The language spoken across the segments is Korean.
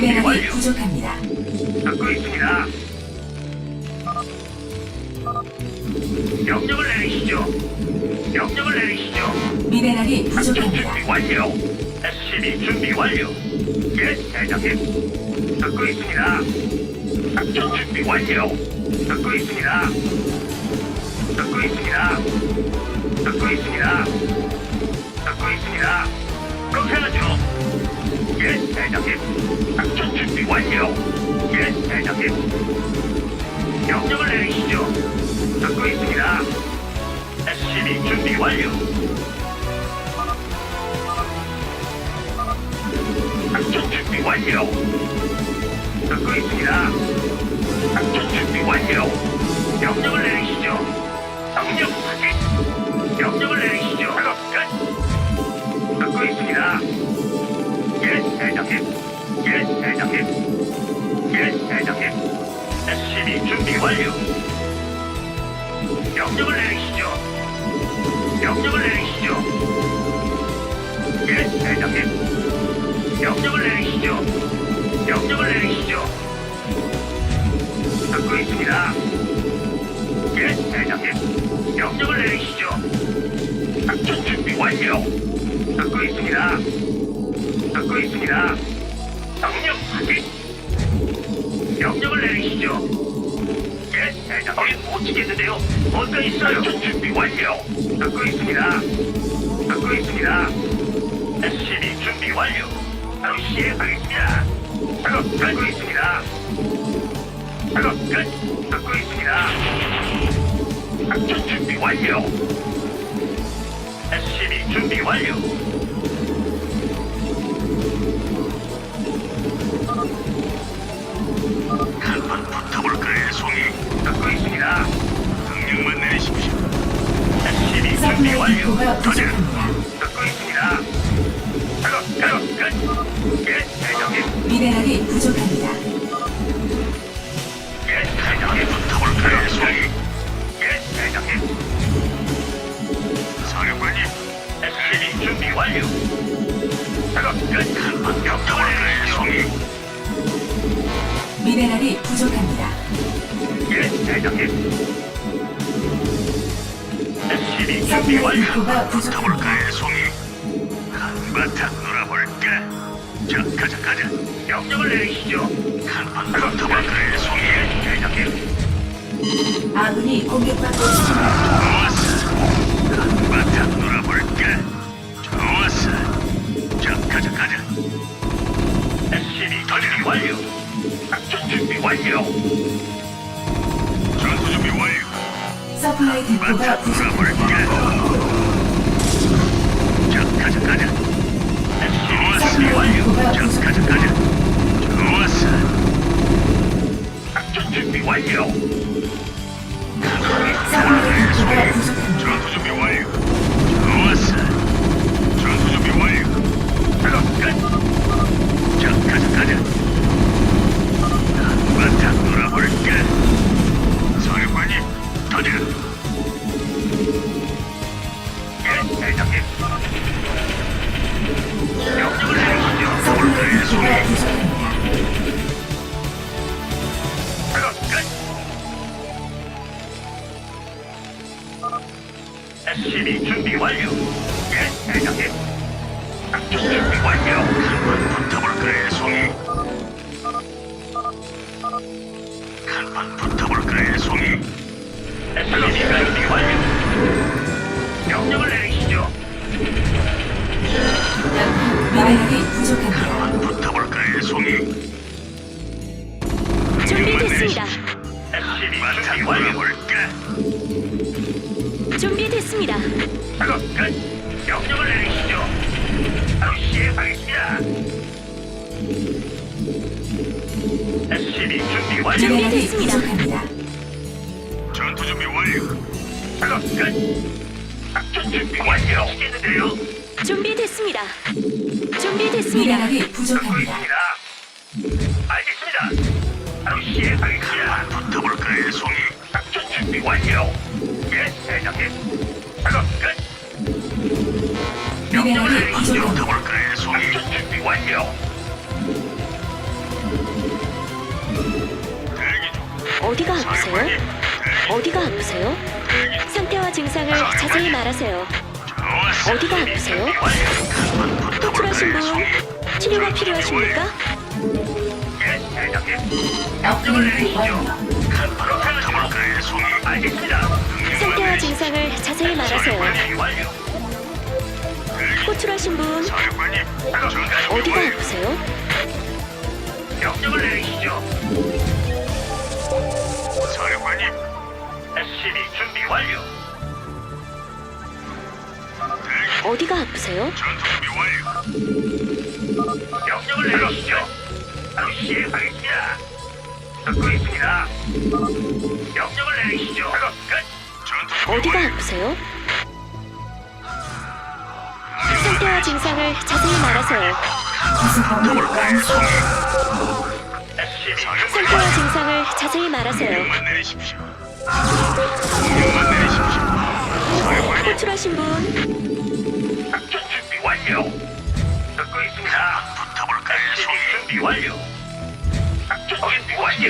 미네랄이. 부족합니다. 듣고 있습니다. 명령을 내리시죠. 명령을 내리시죠. 미네랄이 작전 부족합니다. 준비 완료. SCB 준비 완료. 예, 대장님. 듣고 있습니다. 작전 준비 완료. 듣고 있습니다. 듣고 있습니다. 듣고 있습니다. 듣고 있습니다. 그렇게 하죠. 예, 대장님. 작전 준비 완료. 예, 대장님. 명령을 내리시죠. 듣고 있습니다. SCB 준비 완료. 작전 준비 완료. 듣고 있습니다. 작전 준비 완료. 명령을 내리시죠. 명령 확인. 명령을 내리시죠. 끝. 듣고 있습니다. 예, 대장님. 예, 대장님. 예, 대장님. SCB 준비 완료. 명령을 내리시죠. 명령을 내리시죠. 예, 대장님. 명령을 내리시죠. 명령을 내리시죠. 듣고 있습니다. 예, 대장님. 명령을 내리시죠. 작전 준비 완료. 듣고 있습니다. 듣고 있습니다. 명령 확인. 명령을 내리시죠. 예, 대장님. 못 치겠는데요. 뭔가 있어요. 준비 완료. 듣고 있습니다. 듣고 있습니다. SCB 준비 완료. 바로 시행하겠습니다. 작업 듣고 있습니다. 작업 끝. 듣고 있습니다. 작전 준비 완료. SCB 준비 완료. 한번 붙어볼 거예요, 송이. 듣고 있습니다. 능력만 내리십시오. SCB 준비 서플라이 완료. 디포가. 부족합니다. 듣고 있습니다. 작업 작업 끝. 예, 대장님. 미네랄이 부족합니다. 미네랄이 부족합니다. 예, 대장님. SCB 준비 서플라이 완료. 부족합니다. 붙어볼까요, 송이? 한바탕 놀아볼까? 자, 가자, 가자. 명령을 내리시죠. 한번 붙어볼까요, 송이? 예, 대장님. 아군이 공격받고 있습니다. 좋았어. 한바탕 놀아볼까? 좋았어. 자, 가자, 가자. SCB 전기 완료. 작전 준비 완료. 전투 준비 완료. 서플라이 디포가 부족합니다. 자, 가자, 가자. 준비 완료. 자, 가자, 가자. 좋았어. 작전 준비 완료. 서플라이 디포가 부족합니다. 전투 준비 완료. 좋았어. 전투 준비 완료. 작업 끝. 자, 가자, 가자. 사령관님, 터져. 예, 준비 완료. 예, 대장님. 준비 완료. 한번 붙어볼 거예요, 송이. 한번 붙어볼 거예요, 송이. SCB 준비 완료. 명령을 내리시죠. 미네랄이 부족합니다. 한번 붙어볼 거예요, 송이. 준비됐습니다. SCB 준비 완료. 볼까? 준비됐습니다. 작업 끝. 명령을 내리시죠. 완료. 준비됐습니다. 전투 준비 완료. 작업 끝. 작전 준비 완료. 시겠는데요. 준비됐습니다. 준비됐습니다. 미네랄이 듣고 부족합니다. 있습니다. 알겠습니다. 바로 시행하겠습니다. 붙어볼 거예요, 송이. 작전 준비 완료. 예, 대장님. 작업 끝. 명령을 미네랄이. 부족합니다. 붙어볼 거예요, 송이. 작전 준비 완료. 어디가 아프세요? 어디가 아프세요? 상태와 증상을 자세히 말하세요. 어디가 아프세요? 호출하신 분 치료가 필요하십니까? 상태와 증상을 자세히 말하세요. 호출하신 분 어디가. 아프세요? 명령을 내리시죠. 어디가 아프세요? 전투 준비 완료. 명령을 내리시죠. 바로 시행하겠습니다. 듣고 있습니다. 명령을 내리시죠. 작업 끝. 전투 준비 어디가 완료. 아프세요? 상태와 증상을 자세히 말하세요. 완성. SCB 상태와 증상을 자세히 말하세요. 명령만 내리십시오. 명령만 내리십시오. 사령관님, 호출하신 분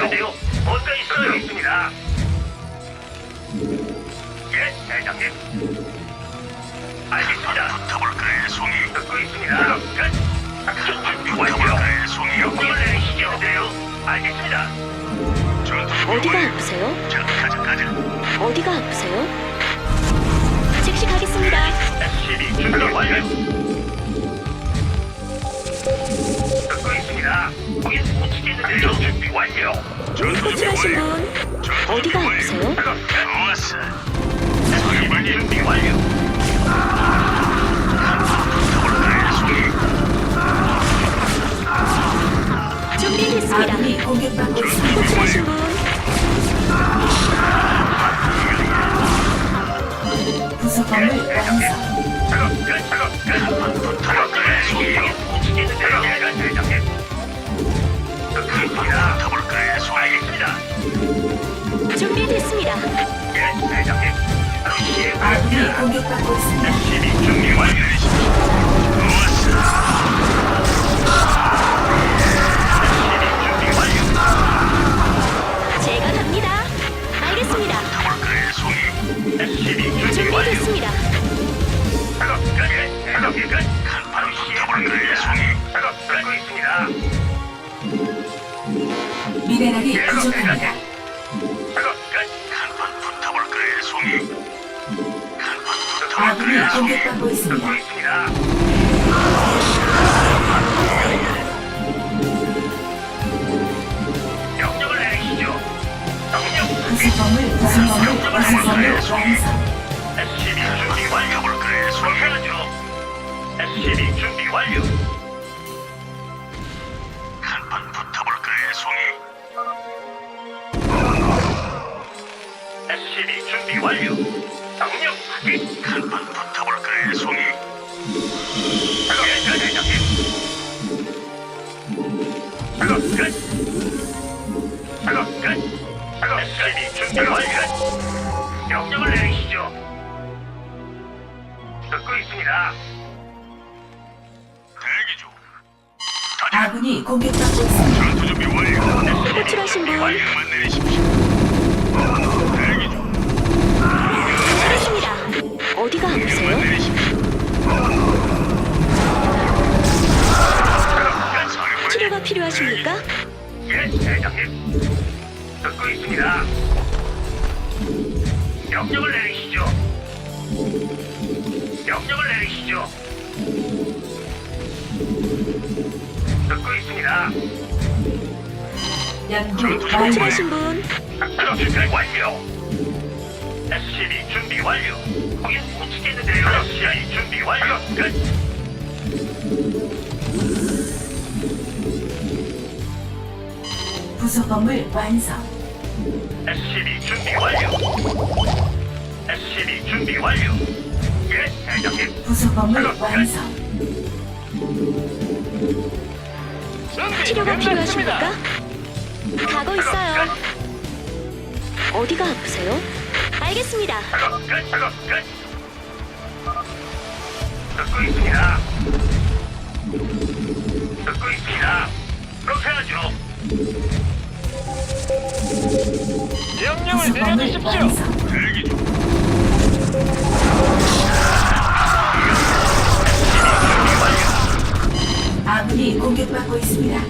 완료인데요. 뭔가 있어요? 있습니다. 예, 대장님. 알겠습니다. 붙어볼까요, 송이? 듣고 있습니다. 끝. 작전 준비 완료. 붙어볼까요, 송이? 명령을 내리시죠. 네요. 알겠습니다. 전투 어디가. 아프세요? 자, 가자, 가자. 어디가 아프세요? 즉시 가겠습니다. SCB 미네랄이 부족합니다. 한번 송이? 한번 아군이 송이? 공격받고 있습니다. 듣고 있습니다. 명령을 내리시죠. 명령 구성범을 구성범을 구성범을 완성. SCB 준비 완료. 송이? SCB 준비 완료. SCB 준비 완료. 명령 확인. 한번 붙어볼까요, 송이? 작업 끝, 대장님. 작업 끝. 작업 끝. 작업 SCB 준비 완료. 명령을 내리시죠. 듣고 있습니다. 대기 중. 아군이 공격받고 있습니다. 전투 준비 완료. 호출하신 분 내리십시오. 대기 중. 알겠습니다. 어디가 아프세요? 치료가 필요하십니까? 예, 대장님. 듣고 있습니다. 명령을 내리시죠. 명령을 내리시죠. 듣고 있습니다. 연구 완료. 호출하신 분 작전 준비 완료. SCB 준비 완료. 거긴 못 치겠는데요. SCB 준비 완료. 끝. 구성범을 완성. SCB 준비 완료. SCB 준비 완료. 예, 대장님. 구성범을 완성. 치료가 필요하십니까? 가고 있어요. 어디가 아프세요? 알겠습니다. 작업 끝, 작업 끝. 듣고 있습니다. 듣고 있습니다. 그렇게 하죠. 명령을 내려주십시오. 완성. 대기 중. 아군이 공격받고 있습니다.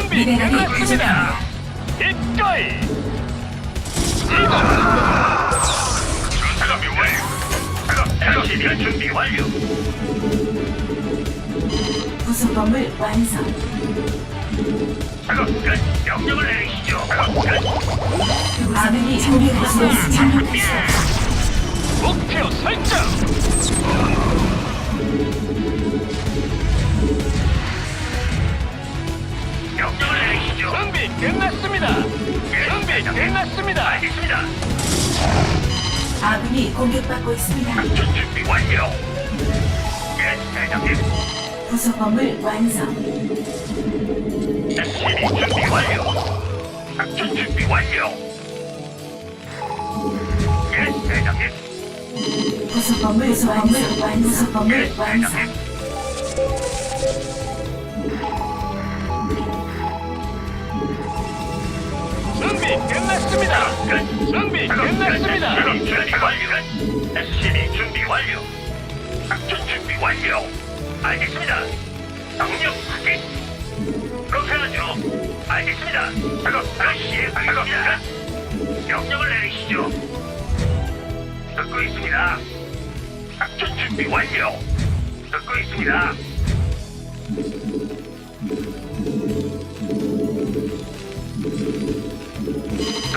준비 미네랄이 끝났습니다. 부족합니다. 기꺼이. 이동. 작업 완료. 작업 작업 준비 완료. 부속범을 완성. 작업 끝. 명령을 내리시죠. 작업 끝. 아군이 공격받고 있습니다. 목표 설정. 명령을 내리시죠. 준비 끝났습니다. 준비 끝났습니다. 알겠습니다. 아군이 공격받고 있습니다. 작전 준비 완료. 예, 대장님. 부속범을 완성. SCB 준비 완료. 작전 준비 완료. 예, 대장님. 부속범을 완성. 완- 부속범을 예, 완성. 대장님. 끝났습니다. 끝. 준비 끝났습니다. SCB 준비 완료. SCB 준비 완료. 작전 준비 완료. 알겠습니다. 명령 확인. 그렇게 하죠. 알겠습니다. 작업 바로 시행하겠습니다. 명령을 내리시죠. 듣고 있습니다. 작전 준비 완료. 듣고 있습니다.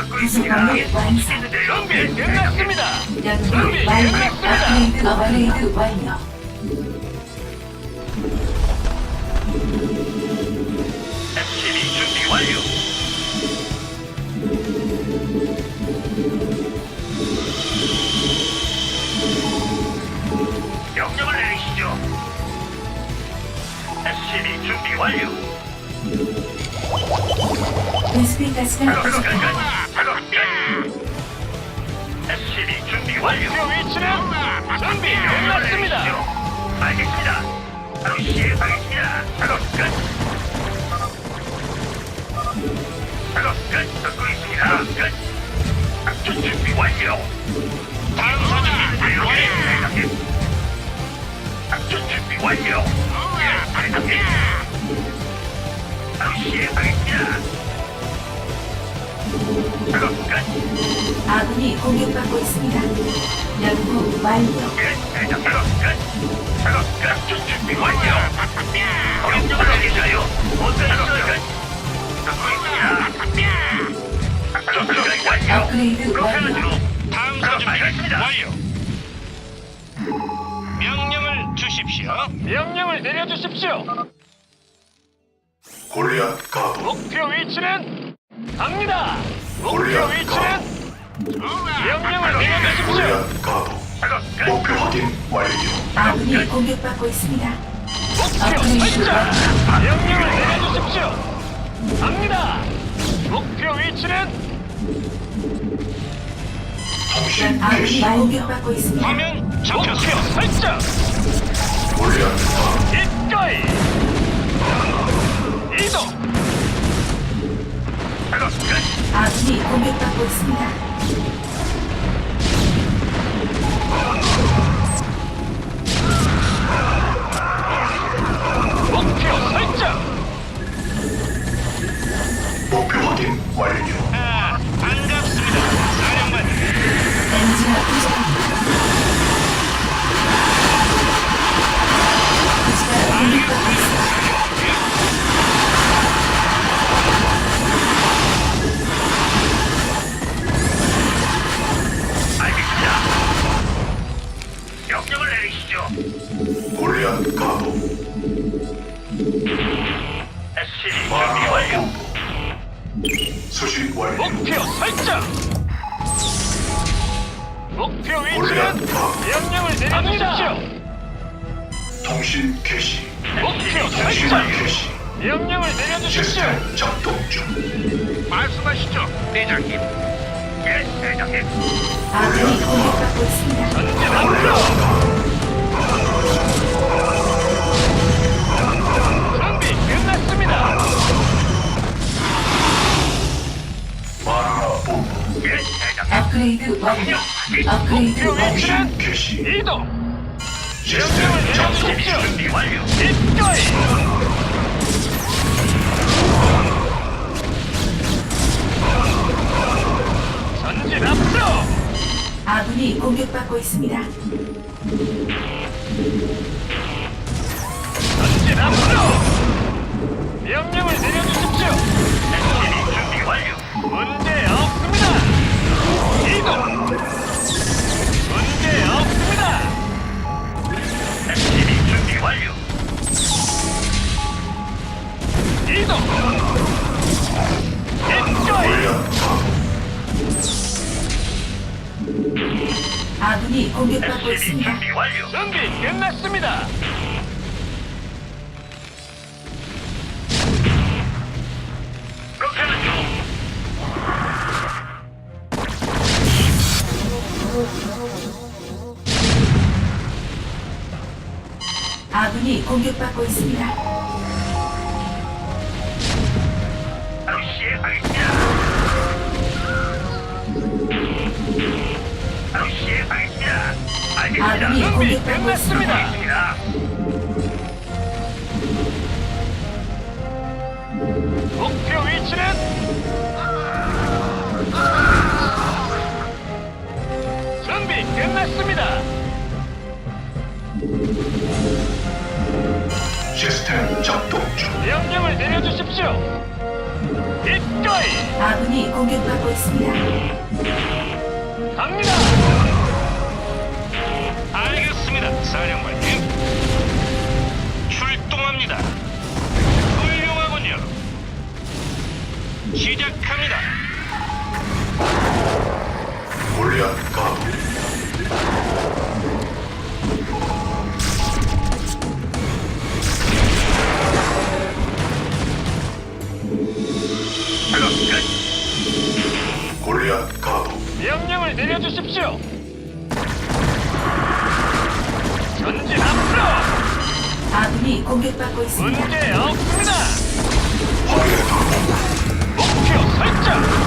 듣고 있습니다. 부속범을 완성. 준비 끝났습니다. 연구 준비 완료. 업그레이드 업그레이드 완료. SCB 준비 완료. 명령을 내리시죠. SCB 준비 완료. 베스핀 가스가. 부족합니다. 목표 위치는 준비 끝났습니다. 알겠습니다. 바로 시행하겠습니다. 작업 끝. 작업 끝. 듣고 있습니다. 끝. 작전 준비 완료. 다음 사진 완료. 작전 준비 완료. 예, 대장님. 바로 시행하겠습니다. 작업 끝. 아군이 공격받고 있습니다. 연구 완료. 업그레이드 완료. 다음 사진 완료. 명령을 주십시오. 명령을 내려주십시오. 골리앗 가도 목표 위치는 갑니다. 목표 골리앗 위치는 명령을 내려주십시오. 골리앗 가도. 목표 확인 완료 아군이 공격받고 있습니다. 목표 설정. 명령을 내려주십시오. 갑니다. 목표 위치는 통신 아군이 개시 공격받고 있습니다. 화면 목표 설정. 골리앗 가도 기꺼이 이동. 아군이 공격받고 있습니다. Ah! 완료. 수신 완료 목표 설정. 목표 위치는 가도 명령을 내려주십시오. 통신 개시 목표 통신 설정. 개시 명령을 내려주십시오. 시스템 작동 중 말씀하시죠, 대장님. 예, 대장님. 아군이 공격받고 있습니다. 전진 앞으로. 마라 본부 업그레이드 완료. 업그레이드 목표 완료. 위치는 통신 개시. 이동. 명령을 내려주십시오. 중. 준비 완료. 입가이. 전진 앞으로. 아군이 공격받고 있습니다. 전진 앞으로. 명령을 내려주십시오. 준비 완료. 문제 없 습 아군이 공격받고 있습니다. 바로 시행하겠습니다. 바로 시행하겠습니다. 알겠습니다. 아군이 준비 공격받고 있습니다. 알겠습니다. 목표 위치는 준비 끝났습니다. 시스템 작동 중. 명령을 내려주십시오. 입가이 아군이 공격받고 있습니다. 갑니다. 알겠습니다, 사령관님. 출동합니다. 훌륭하군요. 시작합니다. 골리앗 가도. 작업 끝. 골리앗 가도. 명령을 내려주십시오. 전진 앞으로. 아군이 공격받고 있습니다. 문제 없습니다. 확인했다. 목표 설정.